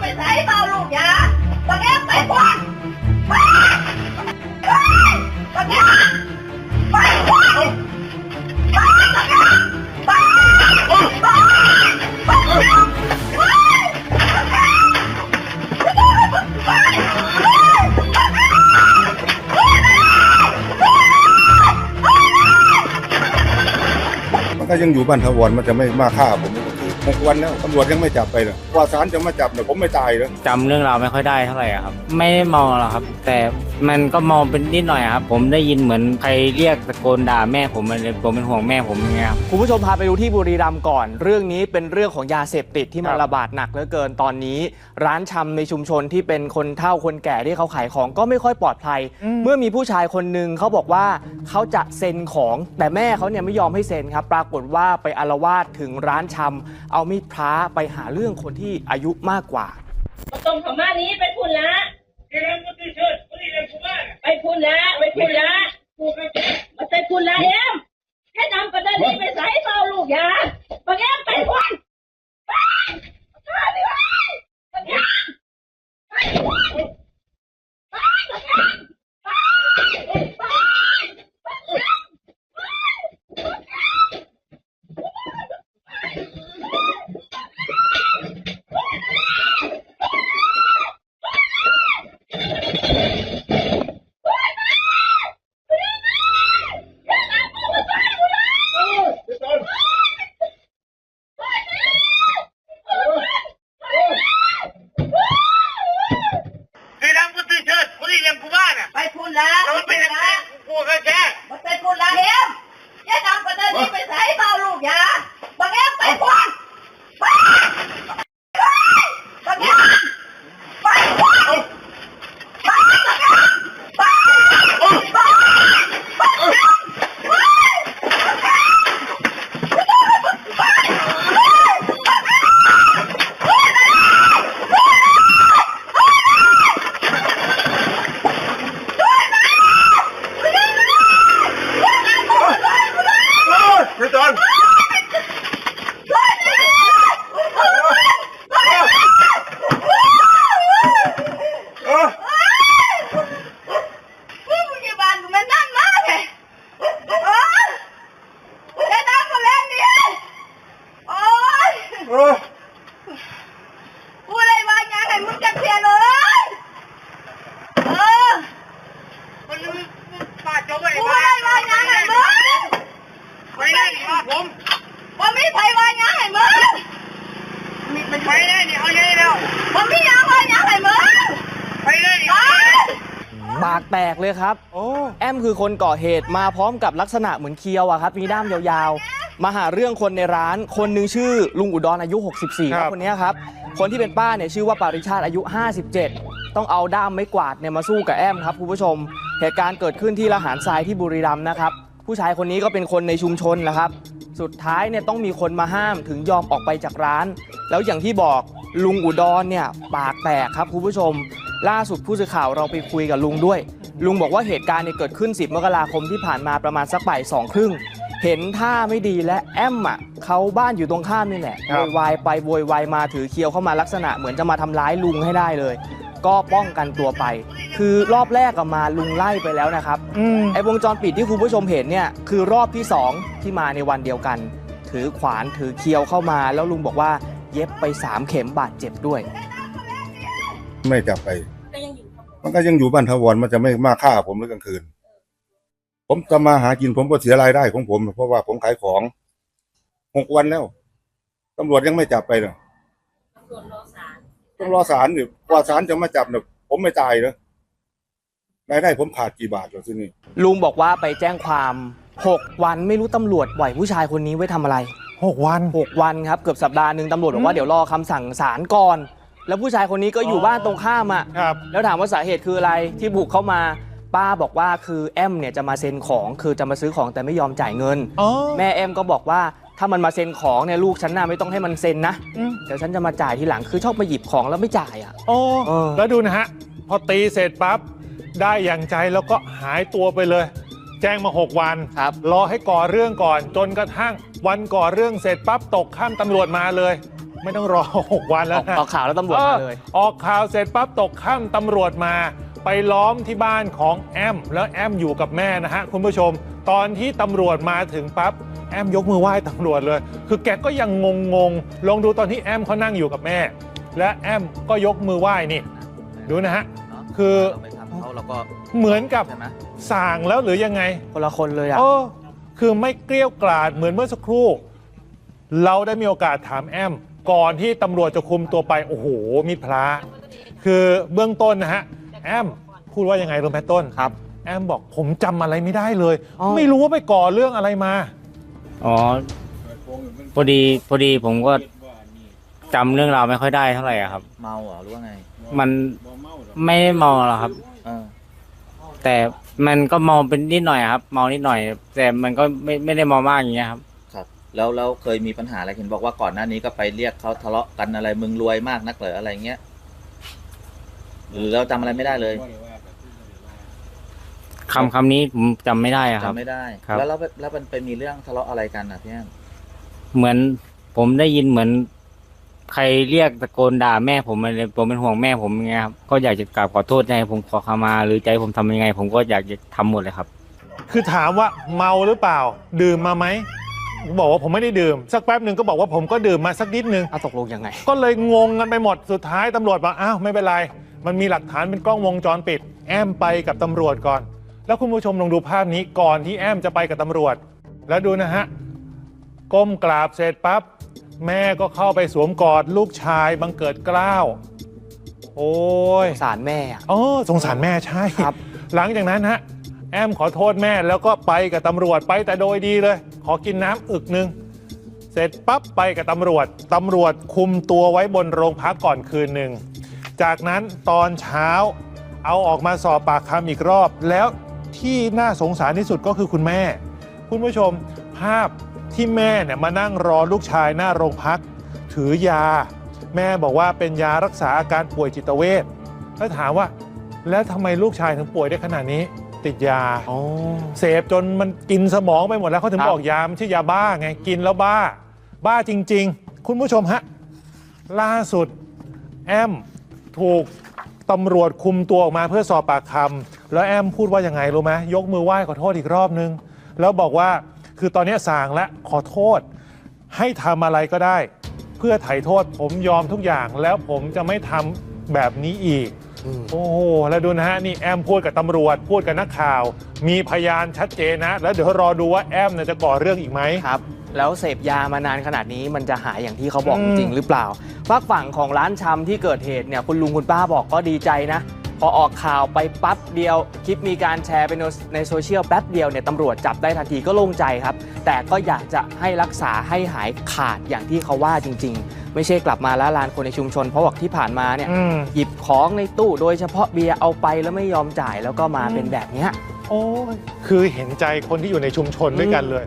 ไปใส่เบาลูกยาบังแอมไปกว่าไปไปบังแอมไปกว่าไปบังแอมไปไปไปไปมันก็ยังอยู่บ้านทวรมันจะไม่มาฆ่าผม หกวันแล้วตำรวจยังไม่จับไปเลยกว่าศาลจะมาจับเนี่ยผมไม่ตายเลยจำเรื่องราวไม่ค่อยได้เท่าไหร่อะครับ ไม่ได้มองหรอกครับ แต่มันก็มองเป็นนิดหน่อยอะครับ ผมได้ยินเหมือนใครเรียกตะโกนด่าแม่ผมมันเลยผมเป็นห่วงแม่ผมอย่างเงี้ยครับ คุณผู้ชมพาไปดูที่บุรีรัมย์ก่อน เรื่องนี้เป็นเรื่องของยาเสพติดที่มันครับ ระบาดหนักเหลือเกินตอนนี้ ร้านชำในชุมชนที่เป็นคนเฒ่าคนแก่ที่เขาขายของก็ไม่ค่อยปลอดภัย เมื่อมีผู้ชายคนหนึ่งเขาบอกว่าเขาจะเซ็นของ แต่แม่เขาเนี่ยไม่ยอมให้เซ็นครับ ปรากฏว่าไปอารวาสถึงร้านชำเอามีดพระไปหาเรื่องคนที่อายุมากกว่าตรงของมานี้ไปพูนละไปพูนละไปพูนละมาไปพูนละเอ็มแค่นำประเด็นนี้ไปใส่เบาลูกยาบางแอมไปพูนไปข้าดิวะบางแอมไปพูนไปบางแอมไปไปไป คือทำกูตื่นเชิดกูได้เรียนกูบ้านอะ ไปพูดละ แล้วมันเป็น อะไรกูก็แค่ มันไปพูดละเอ็มแค่นำประเด็นนี้ไปใส่เบาลูกยาบังแอมไปกว่าไปไปบังแอมไปกว่าไปบังแอมไปไปไป ไม่ตอน ผู้พยาบาลมันนั่นมากเลยโอ้ยได้น้ำมาแล้วเนี่ยโอ้ยกูเลยว่าไงให้มึงจะเคลียร์เลยเออ มันป้าจบไป กูเลยว่าไงให้มึง ไปได้ดิผม ว่าไม่ใช่ว่าไงให้มึง มัน ไปได้ดิเอาได้แล้วว่าไม่อยากว่าไงให้มึงไปได้ดิไปปากแตกเลยครับแอมคือคนก่อเหตุมาพร้อมกับลักษณะเหมือนเคียวอะครับ มีด้ามยาวๆ มาหาเรื่องคนในร้าน คนหนึ่งชื่อลุงอุดรอายุ 64ครับคนเนี้ยครับ คนที่เป็นป้าเนี่ยชื่อว่าปาริชาติอายุ 57 ต้องเอาด้ามไม้กวาดเนี่ยมาสู้กับแอมครับคุณผู้ชม เหตุการณ์เกิดขึ้นที่ละหารทรายที่บุรีรัมย์นะครับ ผู้ชายคนนี้ก็เป็นคนในชุมชนแหละครับ สุดท้ายเนี่ยต้องมีคนมาห้ามถึงยอมออกไปจากร้าน แล้วอย่างที่บอกลุงอุดรเนี่ยปากแตกครับคุณผู้ชม ล่าสุดผู้สื่อข่าวเราไปคุยกับลุงด้วย ลุงบอกว่าเหตุการณ์เนี่ยเกิดขึ้น 10 มกราคมที่ผ่านมาประมาณสักบ่ายสองครึ่ง เห็นท่าไม่ดีและแอมอะเขาบ้านอยู่ตรงข้ามนี่แหละโวยวายไปโวยวายมาถือเคียวเข้ามาลักษณะเหมือนจะมาทำร้ายลุงให้ได้เลย ก็ป้องกันตัวไป คือรอบแรกอะมาลุงไล่ไปแล้วนะครับไอ้วงจรปิดที่คุณผู้ชมเห็นเนี่ยคือรอบที่สองที่มาในวันเดียวกัน ถือขวานถือเคียวเข้ามา แล้วลุงบอกว่าเย็บไปสามเข็มบาดเจ็บด้วย ไม่จับไปมันก็ยังอยู่บ้านทวรมันจะไม่มาฆ่าผมในกลางคืน ผมจะมาหากินผมก็เสียรายได้ของผม เพราะว่าผมขายของหกวันแล้วตำรวจยังไม่จับไปเลยต้องรอศาลอยู่กว่าศาลจะมาจับเนี่ยผมไม่ตายเลยรายได้ผมขาดกี่บาทเหรอที่นี่ลุงบอกว่าไปแจ้งความ6วันไม่รู้ตำรวจปล่อยผู้ชายคนนี้ไว้ทำอะไรหกวัน6วันครับเกือบสัปดาห์หนึ่งตำรวจบอกว่าเดี๋ยวรอคำสั่งศาลก่อน แล้วผู้ชายคนนี้ก็อยู่บ้านตรงข้ามอะครับแล้วถามว่าสาเหตุคืออะไรที่บุกเข้ามา ป้าบอกว่าคือแอมเนี่ยจะมาเซ็นของคือจะมาซื้อของแต่ไม่ยอมจ่ายเงิน อ๋อ แม่แอมก็บอกว่าถ้ามันมาเซ็นของเนี่ยลูกฉันน่ะไม่ต้องให้มันเซ็นนะอืม เดี๋ยวฉันจะมาจ่ายทีหลังคือชอบมาหยิบของแล้วไม่จ่ายอะ โอ้เออ แล้วดูนะฮะ พอตีเสร็จปั๊บ ได้อย่างใจแล้วก็หายตัวไปเลย แจ้งมา 6 วัน ครับ รอให้ก่อเรื่องก่อน จนกระทั่งวันก่อเรื่องเสร็จปั๊บตกข้ามตำรวจมาเลย ไม่ต้องรอ 6 วันอแล้วอกนะออกข่าวแล้วตำรวจมาเลย ออออกข่าวเสร็จปั๊บตกค่ำตำรวจมา ไปล้อมที่บ้านของแอม แล้วแอมอยู่กับแม่นะฮะคุณผู้ชม ตอนที่ตำรวจมาถึงปั๊บแอมยกมือไหว้ตำรวจเลย คือแกก็ยังงงงๆลองดูตอนที่แอมเขานั่งอยู่กับแม่ และแอมก็ยกมือไหว้นี่ ดูนะฮะ คือ เราไปทำเขาเราก็เหมือนกับใช่ไหมสั่งแล้วหรือยังไง คนละคนเลยอะ เออคือไม่เกลี้ยวกล่อดเหมือนเมื่อสักครู่ เราได้มีโอกาสถามแอม ก่อนที่ตำรวจจะคุมตัวไป โอ้โหมีพระคือเบื้องต้นนะฮะ แอมพูดว่ายังไงรู้ไหมต้นครับ แอมบอกผมจำอะไรไม่ได้เลย อ๋อ ไม่รู้ว่าไปก่อเรื่องอะไรมา อ๋อพอดีพอดีผมก็จำเรื่องราวไม่ค่อยได้เท่าไหร่อะครับ เมาเหรอหรือว่าไง มันไม่ได้เมาหรอกครับ เออ แต่มันก็เมาเป็นนิดหน่อยครับ เมานิดหน่อย แต่มันก็ไม่ไม่ได้เมามากอย่างเงี้ยครับ ครับ แล้วแล้วเคยมีปัญหาอะไรเห็นบอกว่าก่อนหน้านี้ก็ไปเรียกเขาทะเลาะกันอะไรมึงรวยมากนักเหรออะไรเงี้ย หรือเราจำอะไรไม่ได้เลยคำคำนี้ผมจำไม่ได้อะครับ จำไม่ได้ ครับ แล้วแล้วแล้วมันเป็นมีเรื่องทะเลาะอะไรกันอะพี่แอมเหมือนผมได้ยินเหมือน ใครเรียกตะโกนด่าแม่ผมอะไรผมเป็นห่วงแม่ผมอย่างเงี้ยครับก็อยากจะกราบขอโทษให้ผมขอขมา หรือใจะให้ผมทำยังไง ผมก็อยากจะทำหมดเลยครับ คือถามว่าเมาหรือเปล่า ดื่มมาไหมบอกว่าผมไม่ได้ดื่ม สักแป๊บหนึ่งก็บอกว่าผมก็ดื่มมาสักนิดนึง เอาตกลงยังไง ก็เลยงงกันไปหมดสุดท้ายตำรวจบอกอ้าวไม่เป็นไร มันมีหลักฐานเป็นกล้องวงจรปิด แอมไปกับตำรวจก่อน แล้วคุณผู้ชมลองดูภาพนี้ก่อนที่แอมจะไปกับตำรวจ แล้วดูนะฮะก้มกราบเสร็จปั๊บแม่ก็เข้าไปสวมกอดลูกชายบังเกิดเกล้าวโอ้ย สารแม่อะ เออสงสารแม่ใช่ครับ หลังจากนั้นฮะ แอมขอโทษแม่แล้วก็ไปกับตำรวจไปแต่โดยดีเลย ขอกินน้ำอึกหนึ่งเสร็จปั๊บไปกับตำรวจตำรวจคุมตัวไว้บนโรงพักก่อนคืนหนึ่ง จากนั้นตอนเช้าเอาออกมาสอบปากคำอีกรอบ แล้วที่น่าสงสารที่สุดก็คือคุณแม่ คุณผู้ชมภาพที่แม่เนี่ยมานั่งรอลูกชายหน้าโรงพัก ถือยา แม่บอกว่าเป็นยารักษาอาการป่วยจิตเวชแล้วถามว่า แล้วทำไมลูกชายถึงป่วยได้ขนาดนี้ ติดยาอ๋อเสพจนมันกินสมองไปหมดแล้วเขาถึงครับบอกยามันชื่อยาบ้าไงกินแล้วบ้า บ้าจริง ๆ คุณผู้ชมฮะล่าสุดแอม ถูกตำรวจคุมตัวออกมาเพื่อสอบปากคำแล้วแอมพูดว่ายังไงรู้ไหมยกมือไหว้ขอโทษอีกรอบนึง แล้วบอกว่าคือตอนนี้สั่งและขอโทษ ให้ทำอะไรก็ได้ เพื่อไถ่โทษผมยอมทุกอย่าง แล้วผมจะไม่ทำแบบนี้อีกอืมโอ้โหแล้วดูนะฮะนี่แอมพูดกับตำรวจ พูดกับนักข่าว มีพยานชัดเจนนะ แล้วเดี๋ยวรอดูว่าแอมเนี่ยจะก่อเรื่องอีกไหมครับ แล้วเสพยามานานขนาดนี้มันจะหายอย่างที่เขาบอกอืจมริงหรือเปล่าฝากฝั่งของร้านชำที่เกิดเหตุเนี่ยคุณลุงคุณป้าบอกก็ดีใจนะ พอออกข่าวไปปั๊บเดียว คลิปมีการแชร์ไปในในโซเชียลแป๊บเดียวเนี่ยตำรวจจับได้ทันทีก็โล่งใจครับ แต่ก็อยากจะให้รักษาให้หายขาดอย่างที่เขาว่าจริง ๆ ไม่ใช่กลับมาละลานคนในชุมชน เพราะว่าที่ผ่านมาเนี่ยอืมหยิบของในตู้โดยเฉพาะเบียร์เอาไปแล้วไม่ยอมจ่ายแล้วก็มาเป็นแบบเนี้ยโอ้ยคือเห็นใจคนที่อยู่ในชุมชนด้วยกันเลย